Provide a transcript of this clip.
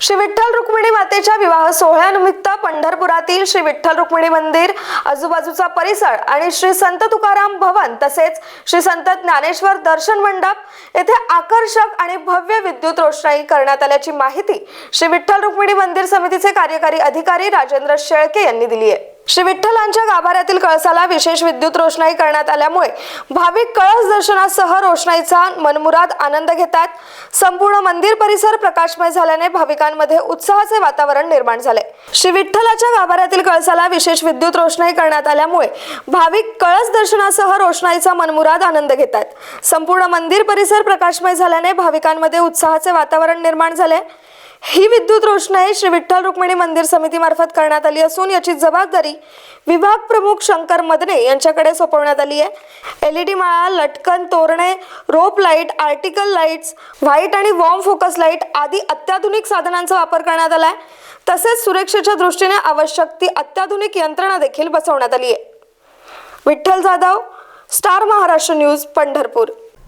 श्री विठ्ठल रुक्मिणी मातेच्या विवाह सोहळ्यानिमित्त पंढरपुरातील श्री विठ्ठल रुक्मिणी मंदिर आजूबाजूचा परिसर आणि श्री संत तुकाराम भवन तसेच श्री संत ज्ञानेश्वर दर्शन मंडप येथे आकर्षक आणि भव्य विद्युत रोषणाई करण्यात आल्याची माहिती श्री विठ्ठल रुक्मिणी मंदिर समितीचे कार्यकारी अधिकारी राजेंद्र शेळके यांनी दिली आहे. श्री विठ्ठलांच्या गाभाऱ्यातील कळसाला विशेष विद्युत रोषणाई करण्यात आल्यामुळे भाविक कळस दर्शनासह रोषणाईचा मनमुराद आनंद घेतात. संपूर्ण मंदिर परिसर प्रकाशमय झाल्याने भाविकांमध्ये उत्साहाचे वातावरण निर्माण झाले. श्री विठ्ठलाच्या गाभाऱ्यातील कळसाला विशेष विद्युत रोषणाई करण्यात आल्यामुळे भाविक कळस दर्शनासह रोषणाईचा मनमुराद आनंद घेतात. संपूर्ण मंदिर परिसर प्रकाशमय झाल्याने भाविकांमध्ये उत्साहाचे वातावरण निर्माण झाले. ही विद्युत रोषणाई श्री विठ्ठल रुक्मिणी मंदिर समितीमार्फत करण्यात आली असून याची जबाबदारी विभाग प्रमुख शंकर मदने यांच्याकडे सोपवण्यात आली आहे. एलईडी माळा लटकन तोरणे rope light article lights white आणि वॉर्म फोकस लाइट आदी अत्याधुनिक साधनांचा वापर करण्यात आला आहे. तसेच सुरक्षेच्या दृष्टीने आवश्यक ती अत्याधुनिक यंत्रणा देखील बसवण्यात आली आहे. Vitthal Jadhav star Maharashtra news Pandharpur.